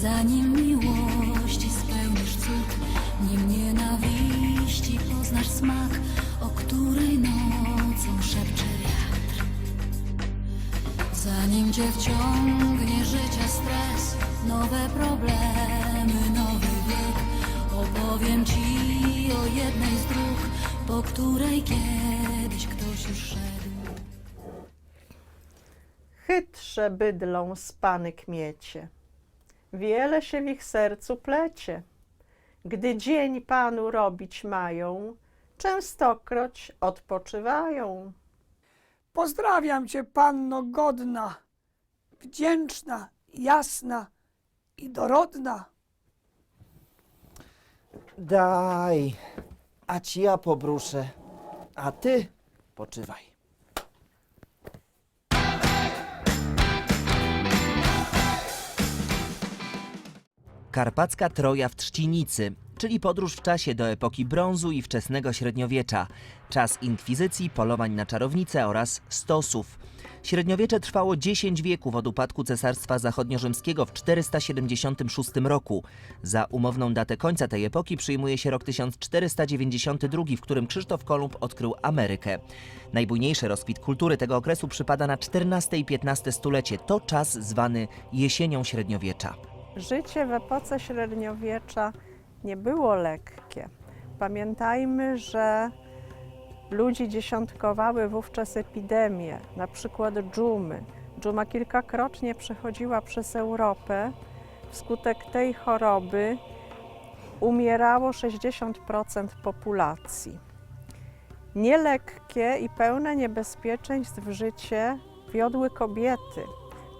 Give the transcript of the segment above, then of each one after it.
Zanim miłości spełnisz cud, nim nienawiści poznasz smak, o której nocą szepcze wiatr. Zanim cię wciągnie życia stres, nowe problemy, nowy wiek, opowiem ci o jednej z dróg, po której kiedyś ktoś już szedł. Chytrze bydlą spany kmiecie, wiele się w ich sercu plecie. Gdy dzień panu robić mają, częstokroć odpoczywają. Pozdrawiam cię, panno godna, wdzięczna, jasna i dorodna. Daj, a ci ja pobruszę, a ty poczywaj. Karpacka Troja w Trzcinicy, czyli podróż w czasie do epoki brązu i wczesnego średniowiecza, czas inkwizycji, polowań na czarownice oraz stosów. Średniowiecze trwało 10 wieków od upadku Cesarstwa Zachodniorzymskiego w 476 roku. Za umowną datę końca tej epoki przyjmuje się rok 1492, w którym Krzysztof Kolumb odkrył Amerykę. Najbujniejszy rozkwit kultury tego okresu przypada na XIV i XV stulecie. To czas zwany jesienią średniowiecza. Życie w epoce średniowiecza nie było lekkie. Pamiętajmy, że ludzi dziesiątkowały wówczas epidemie, na przykład dżumy. Dżuma kilkakrotnie przechodziła przez Europę. Wskutek tej choroby umierało 60% populacji. Nielekkie i pełne niebezpieczeństw życie wiodły kobiety,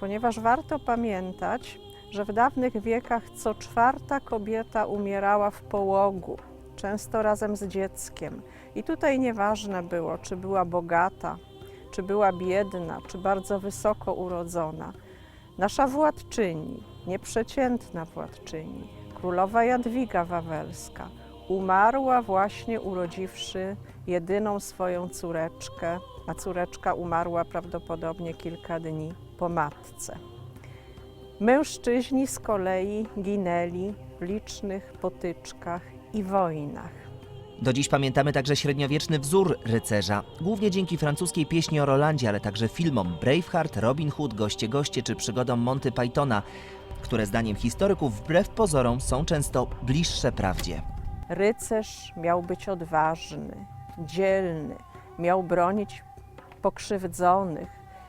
ponieważ warto pamiętać, że w dawnych wiekach co czwarta kobieta umierała w połogu, często razem z dzieckiem. I tutaj nieważne było, czy była bogata, czy była biedna, czy bardzo wysoko urodzona. Nasza władczyni, nieprzeciętna władczyni, królowa Jadwiga Wawelska, umarła właśnie urodziwszy jedyną swoją córeczkę, a córeczka umarła prawdopodobnie kilka dni po matce. Mężczyźni z kolei ginęli w licznych potyczkach i wojnach. Do dziś pamiętamy także średniowieczny wzór rycerza, głównie dzięki francuskiej pieśni o Rolandzie, ale także filmom Braveheart, Robin Hood, Goście Goście czy przygodom Monty Pythona, które zdaniem historyków wbrew pozorom są często bliższe prawdzie. Rycerz miał być odważny, dzielny, miał bronić pokrzywdzonych,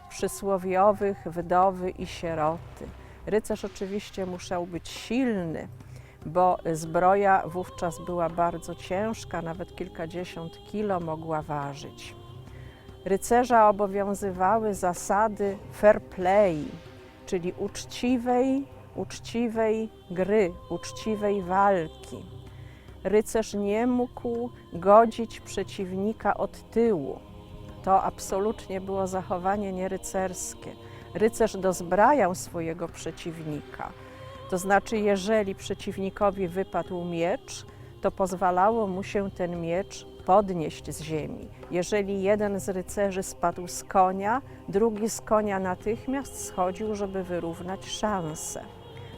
przysłowiowych wdowy i sieroty. Rycerz oczywiście musiał być silny, bo zbroja wówczas była bardzo ciężka, nawet kilkadziesiąt kilo mogła ważyć. Rycerza obowiązywały zasady fair play, czyli uczciwej, uczciwej gry, uczciwej walki. Rycerz nie mógł godzić przeciwnika od tyłu. To absolutnie było zachowanie nierycerskie. Rycerz dozbrajał swojego przeciwnika. To znaczy, jeżeli przeciwnikowi wypadł miecz, to pozwalało mu się ten miecz podnieść z ziemi. Jeżeli jeden z rycerzy spadł z konia, drugi z konia natychmiast schodził, żeby wyrównać szanse.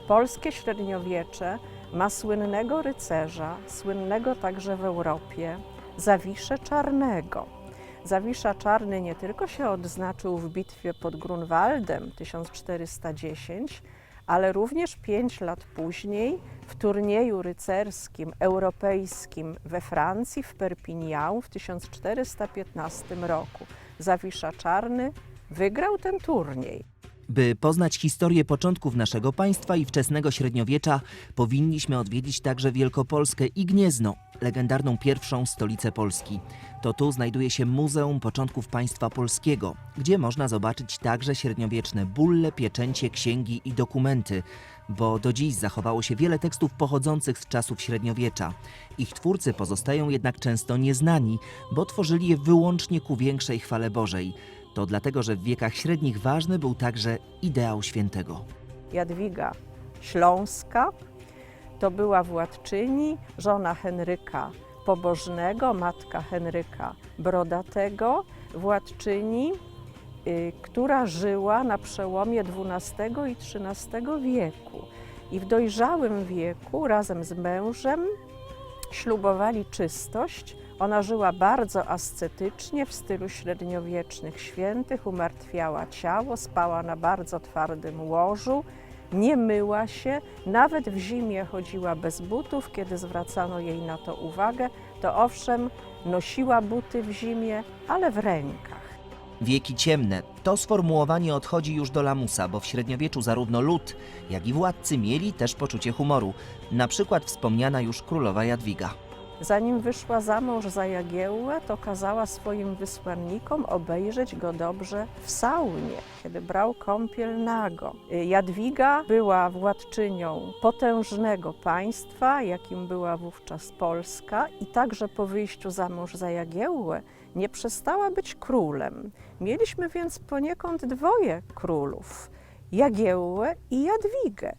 Polskie średniowiecze ma słynnego rycerza, słynnego także w Europie, Zawiszę Czarnego. Zawisza Czarny nie tylko się odznaczył w bitwie pod Grunwaldem 1410, ale również pięć lat później w turnieju rycerskim europejskim we Francji, w Perpignan w 1415 roku. Zawisza Czarny wygrał ten turniej. By poznać historię początków naszego państwa i wczesnego średniowiecza, powinniśmy odwiedzić także Wielkopolskę i Gniezno, legendarną pierwszą stolicę Polski. To tu znajduje się Muzeum Początków Państwa Polskiego, gdzie można zobaczyć także średniowieczne bulle, pieczęcie, księgi i dokumenty, bo do dziś zachowało się wiele tekstów pochodzących z czasów średniowiecza. Ich twórcy pozostają jednak często nieznani, bo tworzyli je wyłącznie ku większej chwale Bożej. To dlatego, że w wiekach średnich ważny był także ideał świętego. Jadwiga Śląska to była władczyni, żona Henryka Pobożnego, matka Henryka Brodatego, władczyni, y, która żyła na przełomie XII i XIII wieku. i w dojrzałym wieku razem z mężem ślubowali czystość. Ona żyła bardzo ascetycznie w stylu średniowiecznych świętych, umartwiała ciało, spała na bardzo twardym łożu, nie myła się, nawet w zimie chodziła bez butów. Kiedy zwracano jej na to uwagę, to owszem, nosiła buty w zimie, ale w rękach. Wieki ciemne. To sformułowanie odchodzi już do lamusa, bo w średniowieczu zarówno lud, jak i władcy mieli też poczucie humoru. Na przykład wspomniana już królowa Jadwiga. Zanim wyszła za mąż za Jagiełłę, to kazała swoim wysłannikom obejrzeć go dobrze w saunie, kiedy brał kąpiel nago. Jadwiga była władczynią potężnego państwa, jakim była wówczas Polska i także po wyjściu za mąż za Jagiełłę nie przestała być królem. Mieliśmy więc poniekąd dwoje królów, Jagiełłę i Jadwigę.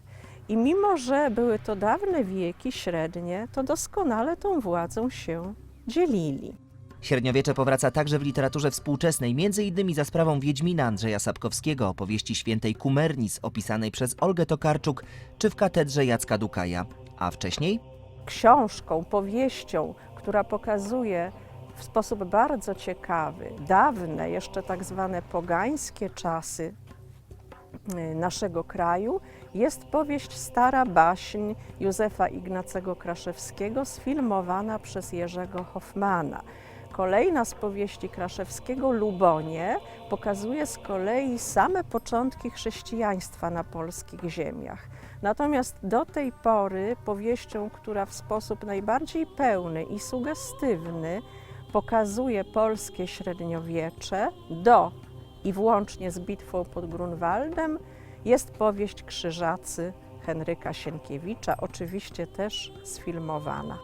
I mimo, że były to dawne wieki średnie, to doskonale tą władzą się dzielili. Średniowiecze powraca także w literaturze współczesnej, między innymi za sprawą Wiedźmina Andrzeja Sapkowskiego, opowieści świętej Kumernis opisanej przez Olgę Tokarczuk, czy w katedrze Jacka Dukaja. A wcześniej Książką, powieścią, która pokazuje w sposób bardzo ciekawy dawne, jeszcze tak zwane pogańskie czasy y, naszego kraju, jest powieść Stara Baśń Józefa Ignacego Kraszewskiego, sfilmowana przez Jerzego Hoffmana. Kolejna z powieści Kraszewskiego, Lubonie, pokazuje z kolei same początki chrześcijaństwa na polskich ziemiach. Natomiast do tej pory powieścią, która w sposób najbardziej pełny i sugestywny pokazuje polskie średniowiecze do i włącznie z bitwą pod Grunwaldem, jest powieść Krzyżacy Henryka Sienkiewicza, oczywiście też sfilmowana.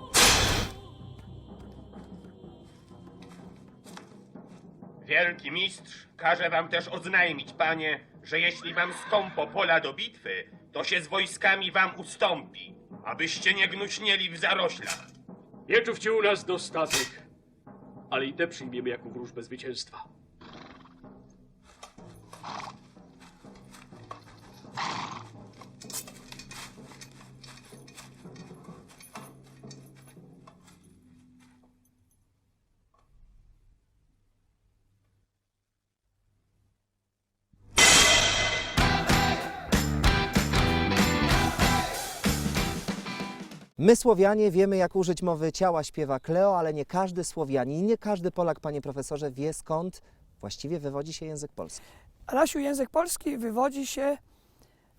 Wielki mistrz każe wam też oznajmić, panie, że jeśli wam skąpo pola do bitwy, to się z wojskami wam ustąpi, abyście nie gnuśnieli w zaroślach. Mieczów ci u nas dostatek, ale i te przyjmiemy jako wróżbę zwycięstwa. My Słowianie wiemy, jak użyć mowy ciała, śpiewa Kleo, ale nie każdy Słowianin nie każdy Polak, panie profesorze, wie skąd właściwie wywodzi się język polski. Adasiu, język polski wywodzi się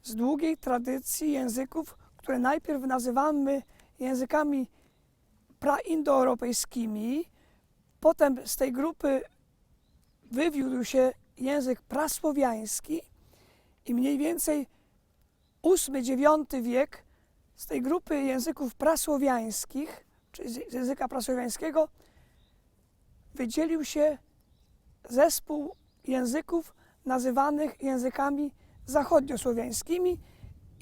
z długiej tradycji języków, które najpierw nazywamy językami praindoeuropejskimi, potem z tej grupy wywiódł się język prasłowiański i mniej więcej VIII-IX wiek z tej grupy języków prasłowiańskich, czy z języka prasłowiańskiego, wydzielił się zespół języków nazywanych językami zachodniosłowiańskimi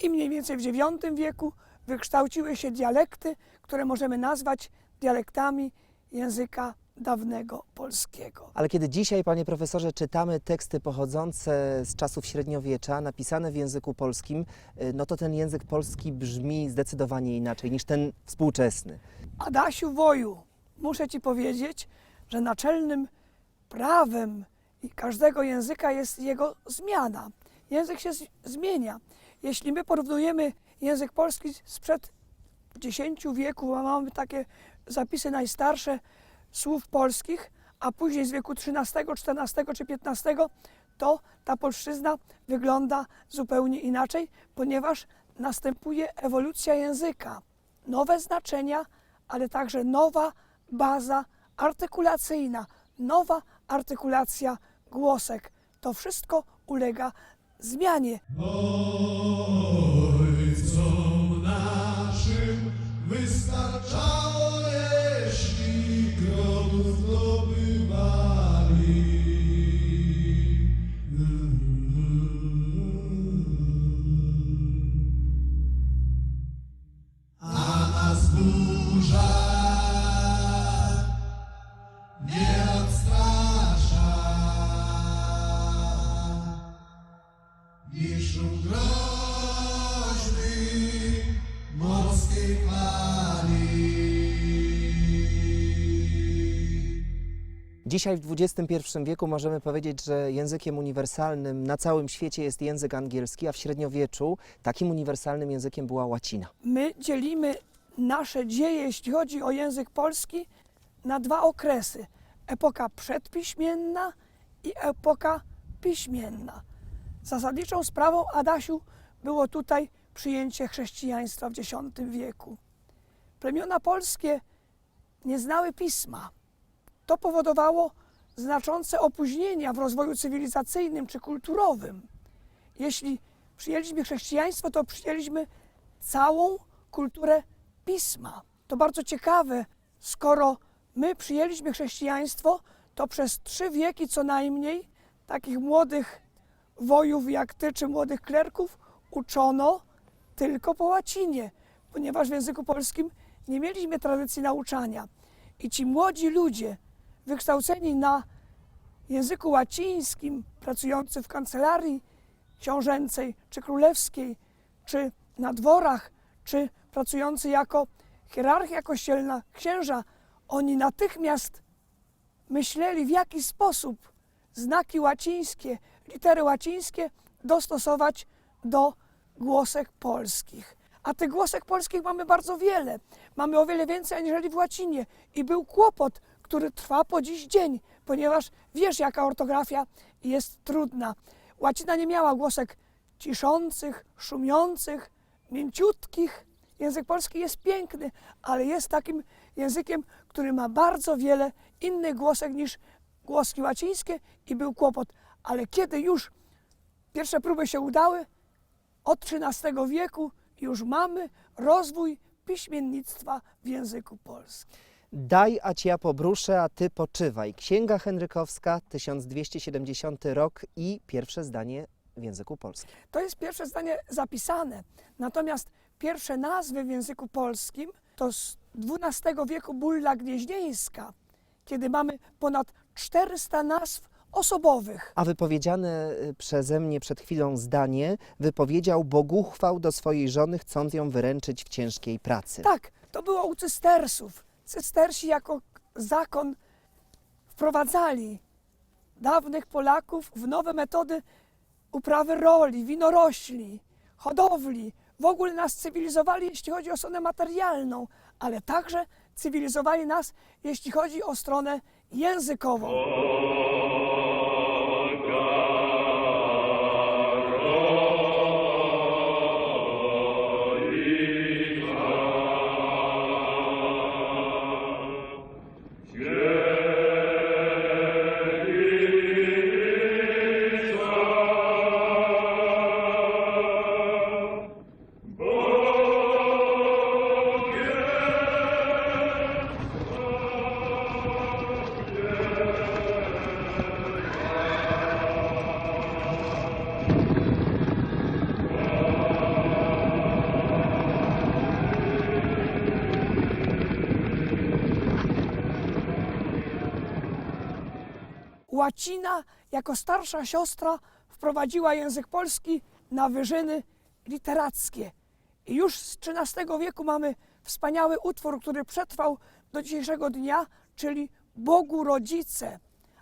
i mniej więcej w IX wieku wykształciły się dialekty, które możemy nazwać dialektami języka dawnego polskiego. Ale kiedy dzisiaj, panie profesorze, czytamy teksty pochodzące z czasów średniowiecza, napisane w języku polskim, y, no to ten język polski brzmi zdecydowanie inaczej niż ten współczesny. Adasiu Woju, muszę Ci powiedzieć, że naczelnym prawem każdego języka jest jego zmiana. Język się zmienia. Jeśli my porównujemy język polski sprzed X wieku, a mamy takie zapisy najstarsze słów polskich, a później z wieku XIII, XIV czy XV, to ta polszczyzna wygląda zupełnie inaczej, ponieważ następuje ewolucja języka. Nowe znaczenia, ale także nowa baza artykulacyjna, nowa artykulacja głosek. To wszystko ulega zmianie. Ojcom Dzisiaj w XXI wieku możemy powiedzieć, że językiem uniwersalnym na całym świecie jest język angielski, a w średniowieczu takim uniwersalnym językiem była łacina. My dzielimy nasze dzieje, jeśli chodzi o język polski, na dwa okresy. Epoka przedpiśmienna i epoka piśmienna. Zasadniczą sprawą, Adasiu, było tutaj przyjęcie chrześcijaństwa w X wieku. Plemiona polskie nie znały pisma. To powodowało znaczące opóźnienia w rozwoju cywilizacyjnym czy kulturowym. Jeśli przyjęliśmy chrześcijaństwo, to przyjęliśmy całą kulturę pisma. To bardzo ciekawe, skoro my przyjęliśmy chrześcijaństwo, to przez trzy wieki co najmniej takich młodych wojów jak ty, czy młodych klerków uczono tylko po łacinie, ponieważ w języku polskim nie mieliśmy tradycji nauczania. I ci młodzi ludzie, wykształceni na języku łacińskim, pracujący w kancelarii książęcej czy królewskiej, czy na dworach, czy pracujący jako hierarchia kościelna, księża, oni natychmiast myśleli, w jaki sposób znaki łacińskie, litery łacińskie dostosować do głosek polskich. A tych głosek polskich mamy bardzo wiele. Mamy o wiele więcej aniżeli w łacinie. I był kłopot, który trwa po dziś dzień, ponieważ wiesz, jaka ortografia jest trudna. Łacina nie miała głosek ciszących, szumiących, mięciutkich. Język polski jest piękny, ale jest takim językiem, który ma bardzo wiele innych głosek niż głoski łacińskie i był kłopot. Ale kiedy już pierwsze próby się udały, od XIII wieku już mamy rozwój piśmiennictwa w języku polskim. Daj, a ja pobruszę, a ty poczywaj. Księga Henrykowska, 1270 rok i pierwsze zdanie w języku polskim. To jest pierwsze zdanie zapisane. Natomiast pierwsze nazwy w języku polskim to z XII wieku bulla gnieźnieńska, kiedy mamy ponad 400 nazw osobowych. A wypowiedziane y, przeze mnie przed chwilą zdanie wypowiedział Boguchwał do swojej żony, chcąc ją wyręczyć w ciężkiej pracy. Tak, to było u cystersów. Cystersi jako zakon wprowadzali dawnych Polaków w nowe metody uprawy roli, winorośli, hodowli. W ogóle nas cywilizowali, jeśli chodzi o stronę materialną, ale także cywilizowali nas, jeśli chodzi o stronę językową. Łacina jako starsza siostra wprowadziła język polski na wyżyny literackie. I już z XIII wieku mamy wspaniały utwór, który przetrwał do dzisiejszego dnia, czyli Bogu Rodzice.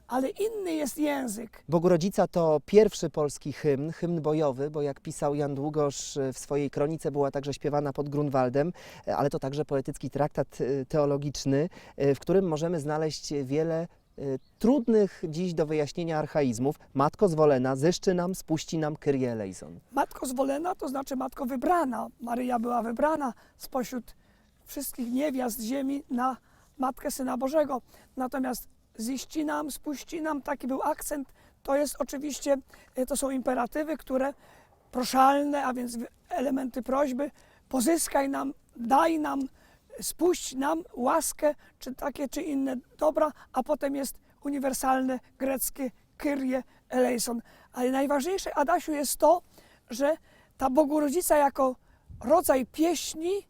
Ale inny jest język. Bogurodzica to pierwszy polski hymn, hymn bojowy, bo jak pisał Jan Długosz y, w swojej kronice, była także śpiewana pod Grunwaldem, y, ale to także poetycki traktat y, teologiczny, w którym możemy znaleźć wiele trudnych dziś do wyjaśnienia archaizmów. Matko zwolena, zeszczy nam, spuści nam Kyrie eleison. Matko zwolena to znaczy matko wybrana. Maryja była wybrana spośród wszystkich niewiast ziemi na Matkę Syna Bożego. Natomiast ziści nam, spuści nam, taki był akcent. To jest oczywiście, y, to są imperatywy, które proszalne, a więc elementy prośby, pozyskaj nam, daj nam, spuść nam łaskę, czy takie, czy inne dobra, a potem jest uniwersalne greckie Kyrie eleison. Ale najważniejsze, Adasiu, jest to, że ta Bogurodzica jako rodzaj pieśni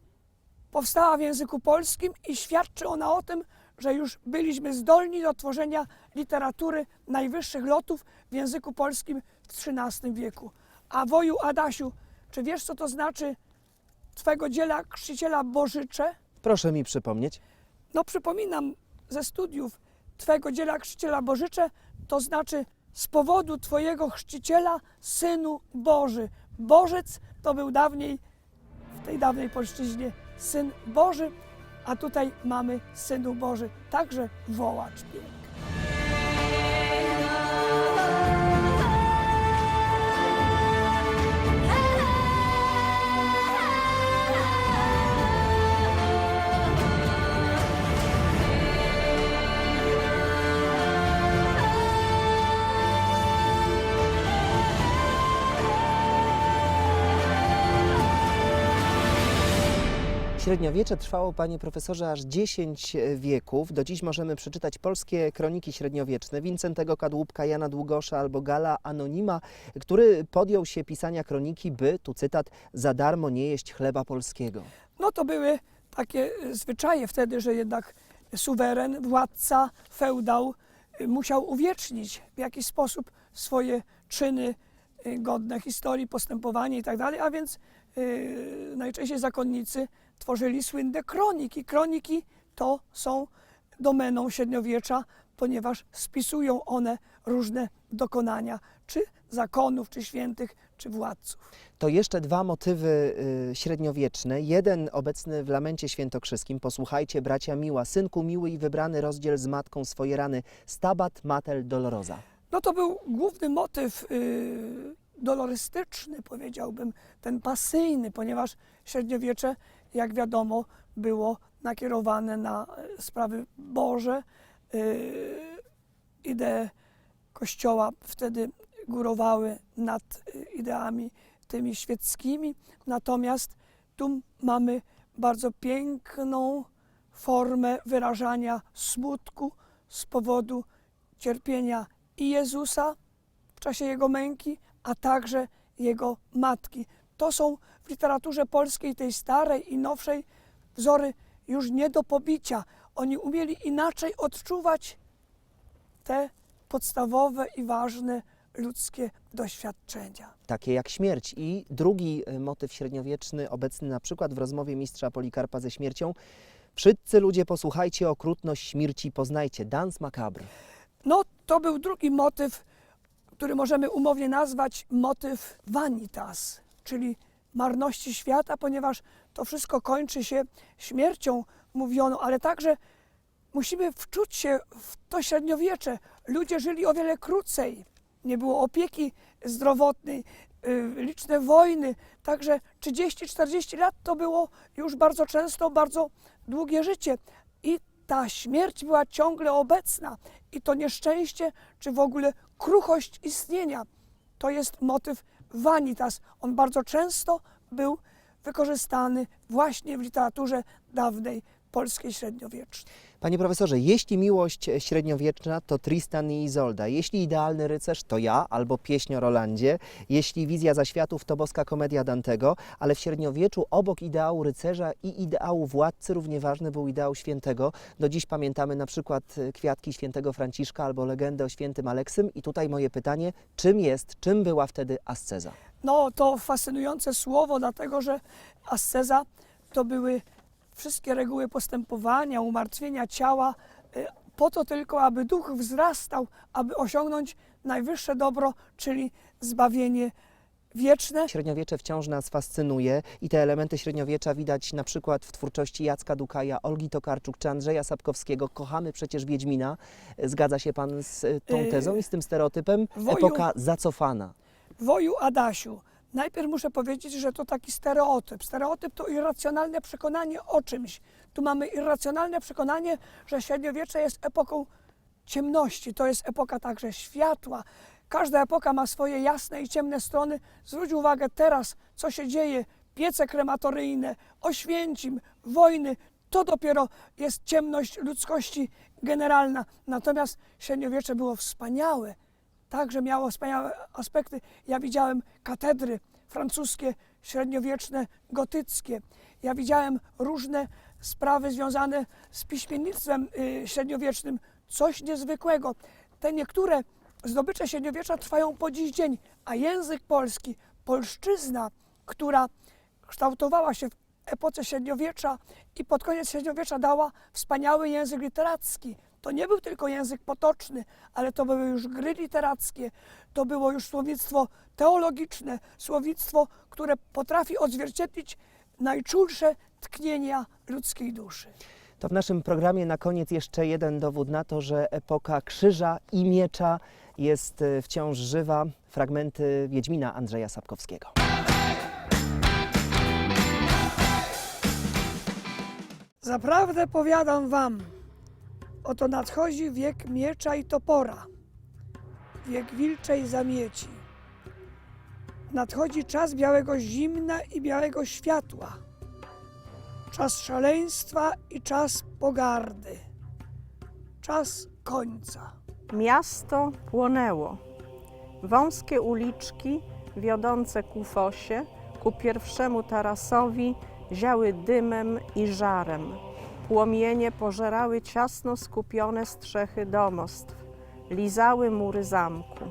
powstała w języku polskim i świadczy ona o tym, że już byliśmy zdolni do tworzenia literatury najwyższych lotów w języku polskim w XIII wieku. A woju Adasiu, czy wiesz, co to znaczy Twego dzieła chrzciciela Bożycze? Proszę mi przypomnieć. No przypominam ze studiów Twego dzieła chrzciciela Bożycze, to znaczy z powodu Twojego chrzciciela, Synu Boży. Bożec to był dawniej, w tej dawnej polszczyźnie, Syn Boży, a tutaj mamy Synu Boży, także wołacz. Średniowiecze trwało, panie profesorze, aż 10 wieków. Do dziś możemy przeczytać polskie kroniki średniowieczne Wincentego Kadłubka, Jana Długosza albo Gala Anonima, który podjął się pisania kroniki, by, tu cytat, za darmo nie jeść chleba polskiego. No to były takie e, zwyczaje wtedy, że jednak suweren, władca, feudał y, musiał uwiecznić w jakiś sposób swoje czyny godne historii, postępowanie i tak a więc najczęściej zakonnicy tworzyli słynne kroniki. Kroniki to są domeną średniowiecza, ponieważ spisują one różne dokonania, czy zakonów, czy świętych, czy władców. To jeszcze dwa motywy y, średniowieczne. Jeden obecny w lamencie świętokrzyskim. Posłuchajcie, bracia miła, synku miły i wybrany rozdziel z matką swoje rany. Stabat mater dolorosa. No to był główny motyw y, dolorystyczny, powiedziałbym, ten pasyjny, ponieważ średniowiecze, jak wiadomo, było nakierowane na e, sprawy Boże. Y, idee Kościoła wtedy górowały nad y, ideami tymi świeckimi, natomiast tu mamy bardzo piękną formę wyrażania smutku z powodu cierpienia i Jezusa w czasie Jego męki, a także Jego matki. To są w literaturze polskiej, tej starej i nowszej, wzory już nie do pobicia. Oni umieli inaczej odczuwać te podstawowe i ważne ludzkie doświadczenia. takie jak śmierć. I drugi y, motyw średniowieczny, obecny na przykład w rozmowie mistrza Polikarpa ze śmiercią. Wszyscy ludzie posłuchajcie, okrutność śmierci poznajcie. Dans macabre. No, to był drugi motyw, który możemy umownie nazwać motyw vanitas, czyli marności świata, ponieważ to wszystko kończy się śmiercią, mówiono, ale także musimy wczuć się w to średniowiecze. Ludzie żyli o wiele krócej, nie było opieki zdrowotnej, y, liczne wojny, także 30-40 lat to było już bardzo często bardzo długie życie. I ta śmierć była ciągle obecna. I to nieszczęście, czy w ogóle kruchość istnienia, to jest motyw vanitas. On bardzo często był wykorzystany właśnie w literaturze dawnej polskiej średniowiecznej. Panie profesorze, jeśli miłość średniowieczna, to Tristan i Izolda. Jeśli idealny rycerz, to ja albo pieśń o Rolandzie. Jeśli wizja zaświatów, to boska komedia Dantego. Ale w średniowieczu obok ideału rycerza i ideału władcy równie ważny był ideał świętego. Do dziś pamiętamy na przykład y, kwiatki świętego Franciszka albo legendę o świętym Aleksym. I tutaj moje pytanie, czym jest, czym była wtedy asceza? No to fascynujące słowo, dlatego że asceza to były wszystkie reguły postępowania, umartwienia ciała, y, po to tylko, aby duch wzrastał, aby osiągnąć najwyższe dobro, czyli zbawienie wieczne. Średniowiecze wciąż nas fascynuje i te elementy średniowiecza widać na przykład w twórczości Jacka Dukaja, Olgi Tokarczuk czy Andrzeja Sapkowskiego. Kochamy przecież Wiedźmina. Zgadza się pan z y, tą Yy, tezą i z tym stereotypem? woju- Epoka zacofana. Woju Adasiu, najpierw muszę powiedzieć, że to taki stereotyp. Stereotyp to irracjonalne przekonanie o czymś. Tu mamy irracjonalne przekonanie, że średniowiecze jest epoką ciemności, to jest epoka także światła. Każda epoka ma swoje jasne i ciemne strony. Zwróć uwagę teraz, co się dzieje. Piece krematoryjne, Oświęcim, wojny, to dopiero jest ciemność ludzkości generalna. Natomiast średniowiecze było wspaniałe także miało wspaniałe aspekty. Ja widziałem katedry francuskie, średniowieczne, gotyckie. Ja widziałem różne sprawy związane z piśmiennictwem y, średniowiecznym. Coś niezwykłego. Te niektóre zdobycze średniowiecza trwają po dziś dzień, a język polski, polszczyzna, która kształtowała się w epoce średniowiecza i pod koniec średniowiecza dała wspaniały język literacki. To nie był tylko język potoczny, ale to były już gry literackie, to było już słownictwo teologiczne, słownictwo, które potrafi odzwierciedlić najczulsze tknienia ludzkiej duszy. To w naszym programie na koniec jeszcze jeden dowód na to, że epoka krzyża i miecza jest e, wciąż żywa. Fragmenty Wiedźmina Andrzeja Sapkowskiego. Zaprawdę powiadam wam, oto nadchodzi wiek miecza i topora, wiek wilczej zamieci. Nadchodzi czas białego zimna i białego światła, czas szaleństwa i czas pogardy, czas końca. Miasto płonęło. Wąskie uliczki wiodące ku fosie, ku pierwszemu tarasowi, ziały dymem i żarem. Płomienie pożerały ciasno skupione strzechy domostw, lizały mury zamku.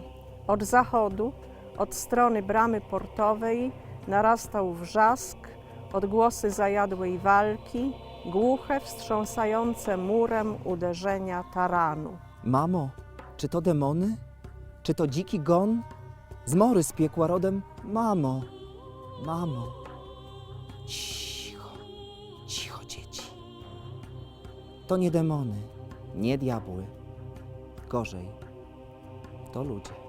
Od zachodu, od strony bramy portowej, narastał wrzask, odgłosy zajadłej walki, głuche, wstrząsające murem uderzenia taranu. Mamo, czy to demony? Czy to dziki gon? Zmory z piekła rodem? Mamo, mamo. Cicho, To nie demony, nie diabły. Gorzej, to ludzie.